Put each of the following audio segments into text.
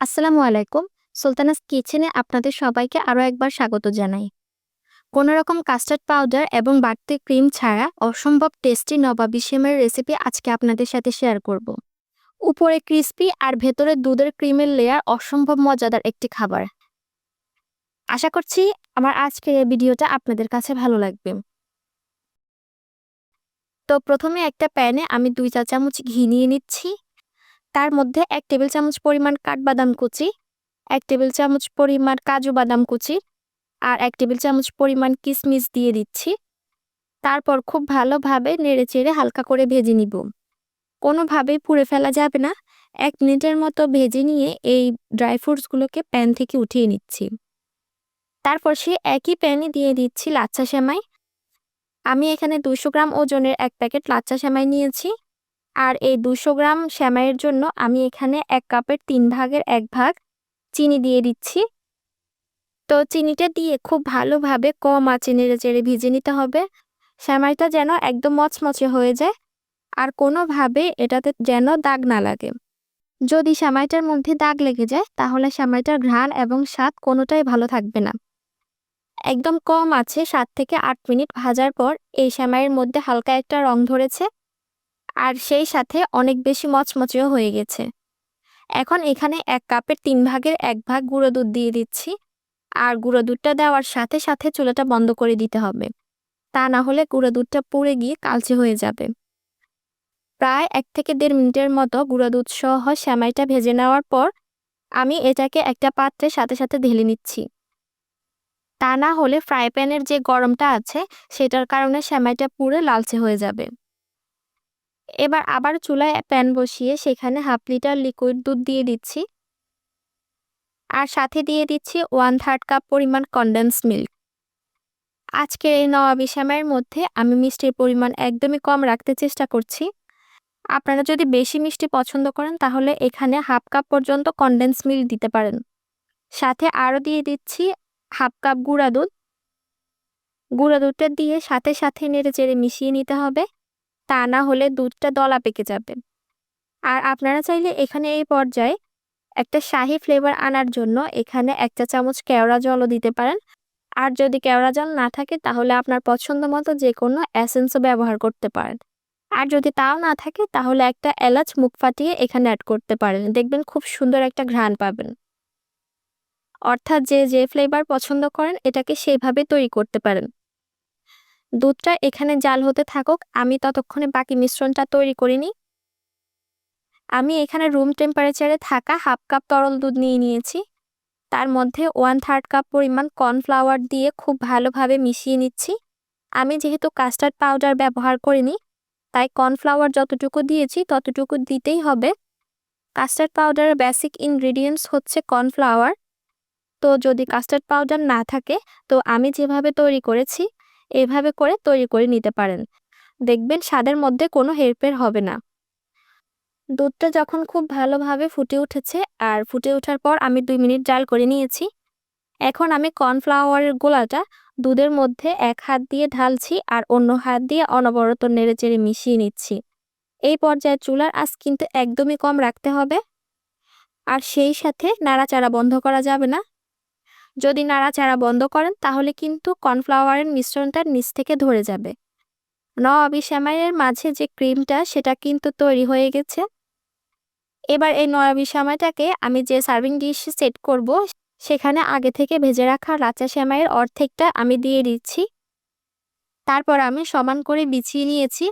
আসসালামু আলাইকুম। সুলতানাস কিচেনে আপনাদের সবাইকে আরও একবার স্বাগত জানাই। কোনো রকম কাস্টার্ড পাউডার এবং বাড়তি ক্রিম ছাড়া অসম্ভব টেস্টি নবাবি সেমের রেসিপি আজকে আপনাদের সাথে শেয়ার করব। উপরে ক্রিস্পি আর ভেতরে দুধের ক্রিমের লেয়ার অসম্ভব মজাদার একটি খাবার। আশা করছি আমার আজকের এই ভিডিওটা আপনাদের কাছে ভালো লাগবে। তো প্রথমে একটা প্যানে আমি দুই চা চামচ ঘি নিয়ে নিচ্ছি। তার মধ্যে এক টেবিল চামচ পরিমাণ কাঠবাদাম কুচি, এক টেবিল চামচ পরিমাণ কাজু বাদাম কুচি আর এক টেবিল চামচ পরিমাণ কিশমিশ দিয়ে দিচ্ছি। তারপর খুব ভালোভাবে নেড়ে চেড়ে হালকা করে ভেজে নিব। কোনোভাবেই পুড়ে ফেলা যাবে না। এক মিনিটের মতো ভেজে নিয়ে এই ড্রাই ফ্রুটসগুলোকে প্যান থেকে উঠিয়ে নিচ্ছি। তারপর সে একই প্যানে দিয়ে দিচ্ছি লাচ্চা সেমাই। আমি এখানে দুশো গ্রাম ওজনের এক প্যাকেট লাচ্চা সেমাই নিয়েছি। আর এই দুশো গ্রাম শ্যামাইয়ের জন্য আমি এখানে এক কাপের তিন ভাগের এক ভাগ চিনি দিয়ে দিচ্ছি। তো চিনিটা দিয়ে খুব ভালোভাবে কম আঁচে নেড়ে চেড়ে ভিজে নিতে হবে। শ্যামাইটা যেন একদম মচমচে হয়ে যায় আর কোনোভাবে এটাতে যেন দাগ না লাগে। যদি শ্যামাইটার মধ্যে দাগ লেগে যায় তাহলে শ্যামাইটার ঘ্রাণ এবং স্বাদ কোনোটাই ভালো থাকবে না। একদম কম আছে সাত থেকে আট মিনিট ভাজার পর এই শ্যামাইয়ের মধ্যে হালকা একটা রং ধরেছে। আর সেই সাথে অনেক বেশি মচমচেও হয়ে গেছে। এখন এখানে এক কাপের তিন ভাগের এক ভাগ গুঁড়ো দুধ দিয়ে দিচ্ছি। আর গুঁড়ো দুধটা দেওয়ার সাথে সাথে চুলাটা বন্ধ করে দিতে হবে। তা না হলে গুঁড়ো দুধটা পুড়ে গিয়ে কালচে হয়ে যাবে। প্রায় এক থেকে দেড় মিনিটের মতো গুঁড়ো দুধ সহ শ্যামাইটা ভেজে নেওয়ার পর আমি এটাকে একটা পাত্রের সাথে সাথে ঢেলে নিচ্ছি। তা না হলে ফ্রাই প্যানের যে গরমটা আছে, সেটার কারণে শ্যামাইটা পুড়ে লালচে হয়ে যাবে। এবার আবার চুলায় প্যান বসিয়ে সেখানে হাফ লিটার লিকুইড দুধ দিয়ে দিচ্ছি। আর সাথে দিয়ে দিচ্ছি ওয়ান থার্ড কাপ পরিমাণ কনডেন্স মিল্ক আজকের এই নবাবি শ্যামের মধ্যে আমি মিষ্টির পরিমাণ একদমই কম রাখতে চেষ্টা করছি। আপনারা যদি বেশি মিষ্টি পছন্দ করেন তাহলে এখানে হাফ কাপ পর্যন্ত কনডেন্স মিল্ক দিতে পারেন। সাথে আরও দিয়ে দিচ্ছি হাফ কাপ গুঁড়া দুধ। গুঁড়া দুধটা দিয়ে সাথে সাথে নেড়ে চেড়ে মিশিয়ে নিতে হবে। তা না হলে দুধটা দলা পেকে যাবে। আর আপনারা চাইলে এখানে এই পর্যায়ে একটা শাহি ফ্লেভার আনার জন্য এখানে একটা চামচ কেওড়া জলও দিতে পারেন। আর যদি কেওড়া জল না থাকে তাহলে আপনার পছন্দ মতো যে কোনো অ্যাসেন্সও ব্যবহার করতে পারেন। আর যদি তাও না থাকে তাহলে একটা এলাচ মুখ ফাটিয়ে এখানে অ্যাড করতে পারেন। দেখবেন খুব সুন্দর একটা ঘ্রাণ পাবেন। অর্থাৎ যে যে ফ্লেভার পছন্দ করেন এটাকে সেইভাবে তৈরি করতে পারেন। দুধটা এখানে জাল হতে থাকুক, আমি ততক্ষণে বাকি মিশ্রণটা তৈরি করিনি আমি এখানে রুম টেম্পারেচারে থাকা হাফ কাপ তরল দুধ নিয়ে নিয়েছি। তার মধ্যে ওয়ান থার্ড কাপ পরিমাণ কর্নফ্লাওয়ার দিয়ে খুব ভালোভাবে মিশিয়ে নিচ্ছি। আমি যেহেতু কাস্টার্ড পাউডার ব্যবহার করিনি, তাই কর্নফ্লাওয়ার যতটুকু দিয়েছি ততটুকু দিতেই হবে। কাস্টার্ড পাউডারের বেসিক ইনগ্রিডিয়েন্টস হচ্ছে কর্নফ্লাওয়ার তো যদি কাস্টার্ড পাউডার না থাকে, তো আমি যেভাবে তৈরি করেছি এভাবে করে তৈরি করে নিতে পারেন। দেখবেন স্বাদের মধ্যে কোনো হেরফের হবে না। দুধটা যখন খুব ভালোভাবে ফুটে উঠেছে, আর ফুটে ওঠার পর আমি দুই মিনিট জাল করে নিয়েছি। এখন আমি কর্নফ্লাওয়ারের গোলাটা দুধের মধ্যে এক হাত দিয়ে ঢালছি, আর অন্য হাত দিয়ে অনবরত নেড়ে নেড়েচেড়ে মিশিয়ে নিচ্ছি। এই পর্যায়ে চুলার আঁচ কিন্তু একদমই কম রাখতে হবে। আর সেই সাথে নাড়াচাড়া বন্ধ করা যাবে না। যদি নাড়াচাড়া বন্ধ করেন, তাহলে কিন্তু কর্নফ্লাওয়ারের মিশ্রণটা নিচ থেকে ধরে যাবে। নবাবি শ্যামাইয়ের মাঝে যে ক্রিমটা, সেটা কিন্তু তৈরি হয়ে গেছে। এবার এই নয়াবি শ্যামাইটাকে আমি যে সার্ভিং ডিশ সেট করব, সেখানে আগে থেকে ভেজে রাখা লাচা শ্যামাইয়ের অর্ধেকটা আমি দিয়ে দিচ্ছি। তারপর আমি সমান করে বিছিয়ে নিয়েছি।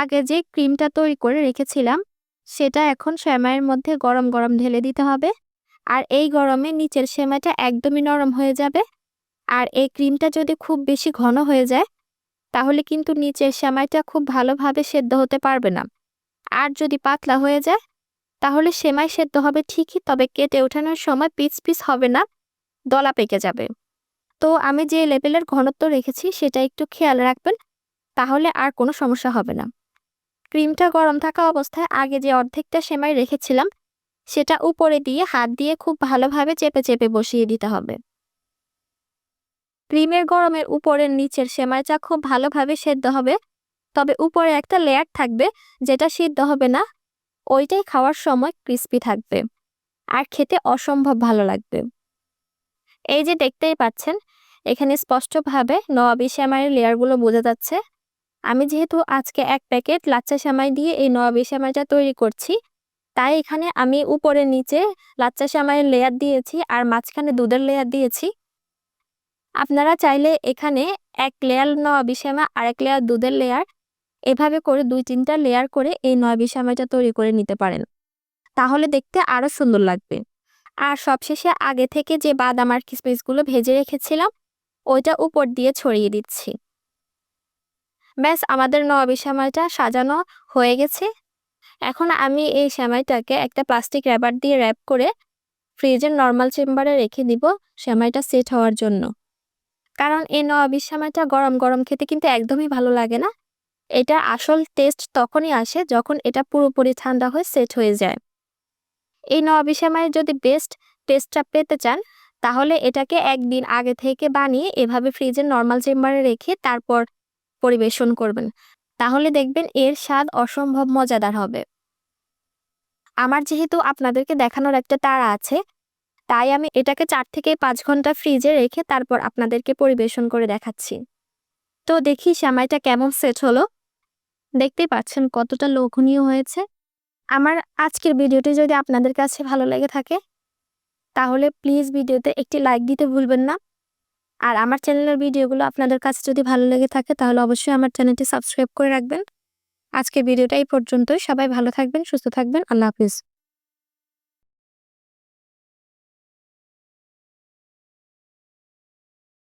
আগে যে ক্রিমটা তৈরি করে রেখেছিলাম, সেটা এখন শ্যামাইয়ের মধ্যে গরম গরম ঢেলে দিতে হবে। আর এই গরমে নিচের সেমাইটা একদমই নরম হয়ে যাবে। আর এই ক্রিমটা যদি খুব বেশি ঘন হয়ে যায়, তাহলে কিন্তু নিচের সেমাইটা খুব ভালোভাবে সেদ্ধ হতে পারবে না। আর যদি পাতলা হয়ে যায়, তাহলে সেমাই সেদ্ধ হবে ঠিকই, তবে কেটে ওঠানোর সময় পিস পিস হবে না, দলা পেকে যাবে। তো আমি যে লেভেলের ঘনত্ব রেখেছি, সেটা একটু খেয়াল রাখবেন, তাহলে আর কোনো সমস্যা হবে না। ক্রিমটা গরম থাকা অবস্থায় আগে যে অর্ধেকটা সেমাই রেখেছিলাম সেটা উপরে দিয়ে হাত দিয়ে খুব ভালোভাবে চেপে চেপে বসিয়ে দিতে হবে। ক্রিমের গরমের উপরের নিচের সেমাইটা খুব ভালোভাবে সেদ্ধ হবে। তবে উপরে একটা লেয়ার থাকবে যেটা সিদ্ধ হবে না। ওইটাই খাওয়ার সময় ক্রিস্পি থাকবে আর খেতে অসম্ভব ভালো লাগবে। এই যে দেখতেই পাচ্ছেন, এখানে স্পষ্টভাবে নবাবি শ্যামাইয়ের লেয়ারগুলো বোঝা যাচ্ছে। আমি যেহেতু আজকে এক প্যাকেট লাচ্চা শ্যামাই দিয়ে এই নবাবি শ্যামাইটা তৈরি করছি তাই এখানে আমি উপরে নিচে লাচ্চা শ্যামাইয়ের লেয়ার দিয়েছি আর মাঝখানে দুধের লেয়ার দিয়েছি। আপনারা চাইলে এখানে এক লেয়ার নবাবি শ্যামা আর এক লেয়ার দুধের লেয়ার এভাবে করে দুই তিনটা লেয়ার করে এই নবাবি শ্যামাইটা তৈরি করে নিতে পারেন। তাহলে দেখতে আরও সুন্দর লাগবে। আর সবশেষে আগে থেকে যে বাদাম আর কিসমিসগুলো ভেজে রেখেছিলাম, ওইটা উপর দিয়ে ছড়িয়ে দিচ্ছি। ব্যাস, আমাদের নবাবি শ্যামাইটা সাজানো হয়ে গেছে। এখন আমি এই শ্যামাইটাকে একটা প্লাস্টিক র্যাবার দিয়ে র্যাপ করে ফ্রিজের নর্মাল চেম্বারে রেখে দিব সেমাইটা সেট হওয়ার জন্য। কারণ এই নবাবি শ্যামাইটা গরম গরম খেতে কিন্তু একদমই ভালো লাগে না। এটা আসল টেস্ট তখনই আসে যখন এটা পুরোপুরি ঠান্ডা হয়ে সেট হয়ে যায়। এই নবাবি শ্যামাইয়ের যদি বেস্ট টেস্টটা পেতে চান, তাহলে এটাকে একদিন আগে থেকে বানিয়ে এভাবে ফ্রিজের নর্মাল চেম্বারে রেখে তারপর পরিবেশন করবেন। তাহলে দেখবেন এর স্বাদ অসম্ভব মজাদার হবে। আমার যেহেতু আপনাদেরকে দেখানোর একটা তাড়া আছে, তাই আমি এটাকে চার থেকে পাঁচ ঘণ্টা ফ্রিজে রেখে তারপর আপনাদেরকে পরিবেশন করে দেখাচ্ছি। তো দেখি শ্যামাইটা কেমন সেট হলো। দেখতেই পাচ্ছেন কতটা লোভনীয় হয়েছে। আমার আজকের ভিডিওটি যদি আপনাদের কাছে ভালো লেগে থাকে, তাহলে প্লিজ ভিডিওতে একটি লাইক দিতে ভুলবেন না। আর আমার চ্যানেলের ভিডিওগুলো আপনাদের কাছে যদি ভালো লেগে থাকে, তাহলে অবশ্যই আমার চ্যানেলটি সাবস্ক্রাইব করে রাখবেন। আজকের ভিডিওটা এই পর্যন্তই। সবাই ভালো থাকবেন, সুস্থ থাকবেন। আল্লাহ হাফিজ।